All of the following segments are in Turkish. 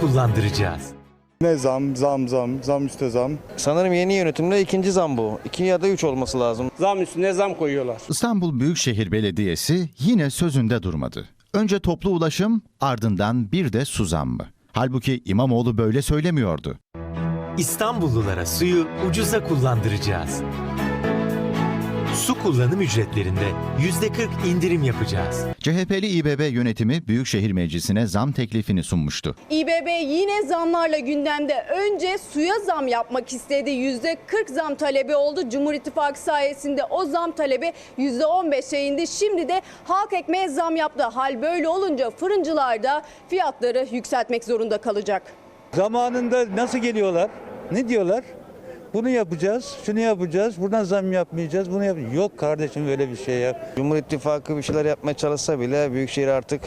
kullandıracağız. Ne zam, zam, zam, zam üstte zam. Sanırım yeni yönetimde ikinci zam bu. İki ya da üç olması lazım. Zam üstüne zam koyuyorlar. İstanbul Büyükşehir Belediyesi yine sözünde durmadı. Önce toplu ulaşım, ardından bir de su zammı. Halbuki İmamoğlu böyle söylemiyordu. İstanbullulara suyu ucuza kullandıracağız. Su kullanım ücretlerinde %40 indirim yapacağız. CHP'li İBB yönetimi Büyükşehir Meclisi'ne zam teklifini sunmuştu. İBB yine zamlarla gündemde. Önce suya zam yapmak istedi. %40 zam talebi oldu. Cumhur İttifakı sayesinde o zam talebi %15'e indi. Şimdi de halk ekmeğe zam yaptı. Hal böyle olunca fırıncılar da fiyatları yükseltmek zorunda kalacak. Zamanında nasıl geliyorlar? Ne diyorlar? Bunu yapacağız, şunu yapacağız, buradan zam yapmayacağız, bunu yap. Yok kardeşim böyle bir şey ya. Cumhur İttifakı bir şeyler yapmaya çalışsa bile Büyükşehir artık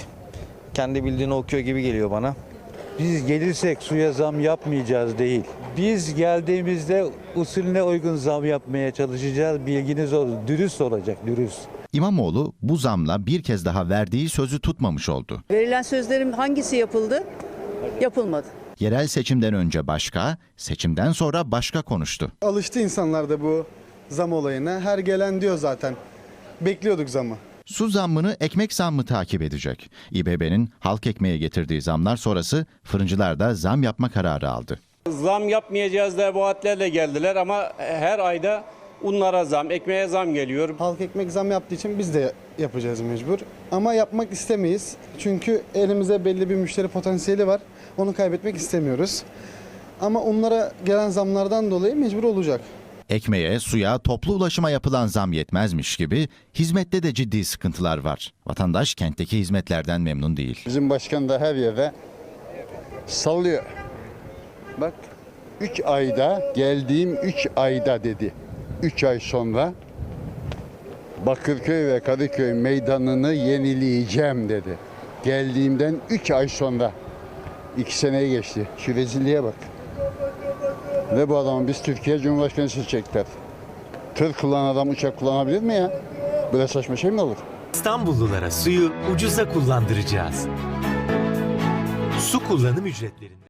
kendi bildiğini okuyor gibi geliyor bana. Biz gelirsek suya zam yapmayacağız değil. Biz geldiğimizde usulüne uygun zam yapmaya çalışacağız. Bilginiz olsun. Dürüst olacak, dürüst. İmamoğlu bu zamla bir kez daha verdiği sözü tutmamış oldu. Verilen sözlerin hangisi yapıldı? Yapılmadı. Yerel seçimden önce başka, seçimden sonra başka konuştu. Alıştı insanlar da bu zam olayına. Her gelen diyor zaten. Bekliyorduk zamı. Su zammını ekmek zammı takip edecek. İBB'nin halk ekmeğe getirdiği zamlar sonrası fırıncılar da zam yapma kararı aldı. Zam yapmayacağız da vaatlerle geldiler ama her ayda unlara zam, ekmeğe zam geliyor. Halk ekmek zam yaptığı için biz de yapacağız mecbur. Ama yapmak istemeyiz. Çünkü elimize belli bir müşteri potansiyeli var. Onu kaybetmek istemiyoruz. Ama onlara gelen zamlardan dolayı mecbur olacak. Ekmeğe, suya, toplu ulaşıma yapılan zam yetmezmiş gibi hizmette de ciddi sıkıntılar var. Vatandaş kentteki hizmetlerden memnun değil. Bizim başkan da her yerde sallıyor. Bak 3 ayda geldiğim 3 ayda dedi. 3 ay sonra Bakırköy ve Kadıköy meydanını yenileyeceğim dedi. Geldiğimden 3 ay sonra 2 seneye geçti. Şu rezilliğe bak. Ve bu adamı biz Türkiye Cumhurbaşkanı seçecekler. Tır kullanan adam uçak kullanabilir mi ya? Böyle saçma şey mi olur? İstanbullulara suyu ucuza kullandıracağız. Su kullanım ücretlerinde